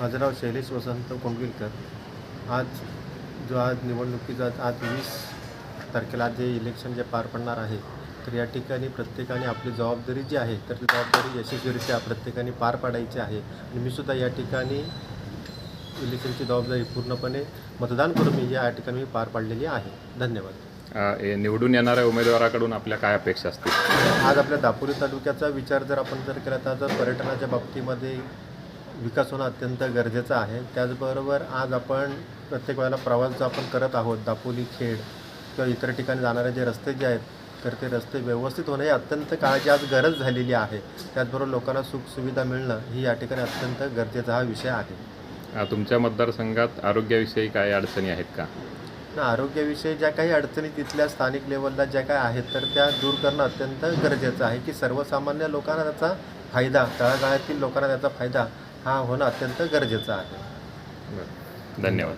माझं नाव शैलेश वसंत कोंडविलकर. आज जो आज निवडणुकीचा आज वीस तारखेला आज जे इलेक्शन जे पार पडणार आहे तर या ठिकाणी प्रत्येकाने आपली जबाबदारी जी आहे तर ती जबाबदारी यशस्वीरित्या प्रत्येकाने पार पाडायची आहे. आणि मी सुद्धा या ठिकाणी इलेक्शनची जबाबदारी पूर्णपणे मतदान करून मी या ठिकाणी मी पार पाडलेली आहे. धन्यवाद. निवडून येणाऱ्या उमेदवाराकडून आपल्या काय अपेक्षा असतील? आज आपल्या दापोली तालुक्याचा विचार जर आपण जर केला तर पर्यटनाच्या बाबतीमध्ये विकास होणं अत्यंत गरजेचं आहे. त्याचबरोबर आज आपण प्रत्येक वेळेला प्रवास जो आपण करत आहोत दापोली खेड किंवा इतर ठिकाणी जाणारे जे रस्ते जे आहेत तर ते रस्ते व्यवस्थित होणे ही अत्यंत काळाची आज गरज झालेली आहे. त्याचबरोबर लोकांना सुखसुविधा मिळणं ही या ठिकाणी अत्यंत गरजेचा हा विषय आहे. तुमच्या मतदारसंघात आरोग्याविषयी काय अडचणी आहेत का? ना आरोग्याविषयी ज्या काही अडचणी तिथल्या स्थानिक लेवलला ज्या काही आहेत तर त्या दूर करणं अत्यंत गरजेचं आहे की सर्वसामान्य लोकांना त्याचा फायदा तळागाळातील लोकांना त्याचा फायदा हा होणं अत्यंत गरजेचं आहे. धन्यवाद.